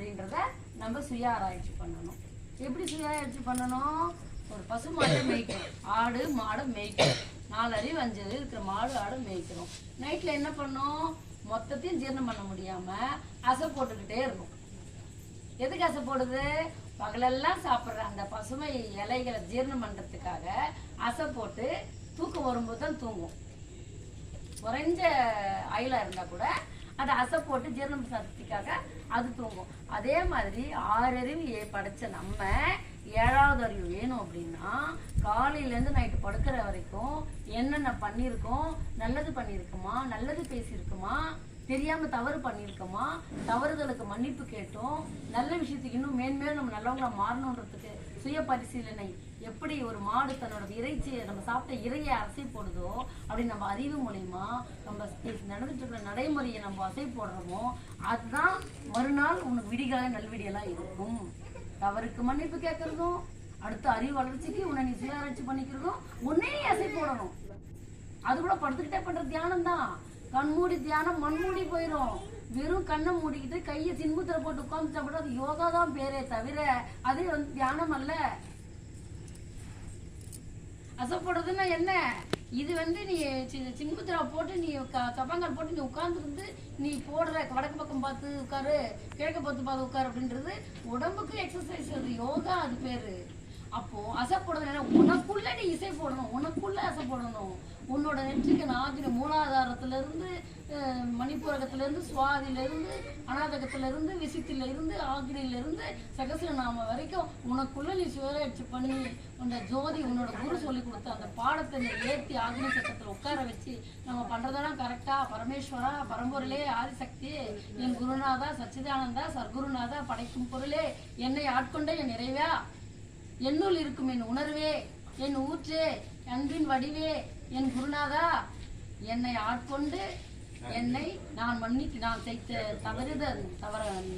அப்படின்றத நம்ம சுய ஆராய்ச்சி பண்ணணும். எப்படி சுய ஆராய்ச்சி பண்ணணும்? ஒரு பசு மாடை மேய்க்கிறோம் ஆடு மாடை மேய்க்கிறோம் நாலு அஞ்சு அறிவு இருக்கிற மாடு ஆடு மேய்க்கிறோம். நைட்டில் என்ன பண்ணோம்? மொத்தத்தையும் ஜீரணம் பண்ண முடியாம அசை போட்டுக்கிட்டே இருக்கும் எதுக்கு அசை போடுது? பகலெல்லாம் சாப்பிட்ற அந்த பசுமை இலைகளை ஜீரணம் பண்றதுக்காக அசை போட்டு தூக்கம் வரும்போது தான் தூங்கும் குறைஞ்ச ஆயிலா இருந்தா கூட அதை அசை போட்டு ஜீரணம் சக்திக்காக அது தூங்கும். அதே மாதிரி ஆறறிவு ஏ- படைச்ச நம்ம ஏழாவது அறிவு வேணும் அப்படின்னா காலையிலேருந்து நைட்டு படுக்கிற வரைக்கும் என்னென்ன பண்ணியிருக்கோம் நல்லது பண்ணியிருக்குமா நல்லது பேசியிருக்குமா தெரியாம தவறு பண்ணியிருக்கோமா தவறுதலுக்கு மன்னிப்பு கேட்டோம் நல்ல விஷயத்துக்கு இன்னும் மேன்மேலும் நம்ம நல்லவங்களா மாறணுன்றதுக்கு சுய பரிசீலனை எப்படி ஒரு மாடு தன்னோட இறைச்சியை நம்ம சாப்பிட்ட இறையை அசை போடுதோ அப்படி நம்ம அறிவு மூலியமா நம்ம நடந்துட்டு இருக்கிற நடைமுறையை நம்ம அசை போடுறோமோ அதுதான் மறுநாள் உனக்கு விடிகால நல்விடியெல்லாம் இருக்கும். தவறுக்கு மன்னிப்பு கேட்கறதும் அடுத்த அறிவு வளர்ச்சிக்கு உன்னை நீ சுயாராய்ச்சி பண்ணிக்கிறதும் உன்னே நீ அசை போடணும். அது கூட படுத்துக்கிட்டே பண்ற தியானம் தான் கண்மூடி தியானம் மண்மூடி போயிடும் வெறும் கண்ணை மூடிக்கிட்டு கையை சின்முத்திர போட்டு உட்காந்துட்டா கூட அது யோகா தான் பேரே தவிர அது வந்து தியானம் அல்ல. அசைப்படுறதுன்னா என்ன? இது வந்து நீ சி- சின்முத்திரா போட்டு நீ க- கப்பங்கால் போட்டு நீ உட்காந்துருந்து நீ போடுற வடக்கு பக்கம் பார்த்து உட்காரு கிழக்கு பார்த்து பார்த்து உட்காரு அப்படின்றது உடம்புக்கு எக்ஸசைஸ் அது யோகா அது பேரு. அப்போ அசைப்படுறது என்ன உனக்குள்ள நீ இசை போடணும் உனக்குள்ள அசை போடணும். உன்னோட நெற்றிக்கு நாகின மூலாதாரத்துல இருந்து அஹ், மணிப்பூரகத்துல இருந்து சுவாதியில இருந்து அநாதகத்துல இருந்து விசித்தில இருந்து ஆகிரியில இருந்து சகசிரநாம வரைக்கும் உனக்குள்ள நீ சுவராட்சி பண்ணி உன்னோட ஜோதி உன்னோட குரு சொல்லி கொடுத்த அந்த பாடத்தை நீ ஏத்தி ஆக்னி சக்கரத்துல உட்கார வச்சு நம்ம பண்றதெல்லாம் கரெக்டா பரமேஸ்வரா பரம்பொருளே ஆதிசக்தி என் குருநாதா சச்சிதானந்தா சர்க்குருநாதா படைக்கும் பொருளே என்னை ஆட்கொண்ட என் நிறைவா என்னுள் இருக்கும் என் உணர்வே என் ஊற்றே அன்பின் வடிவே என் குருநாதா என்னை ஆட்கொண்டு என்னை நான் மன்னித்து நான் செய்த தவறுத தவற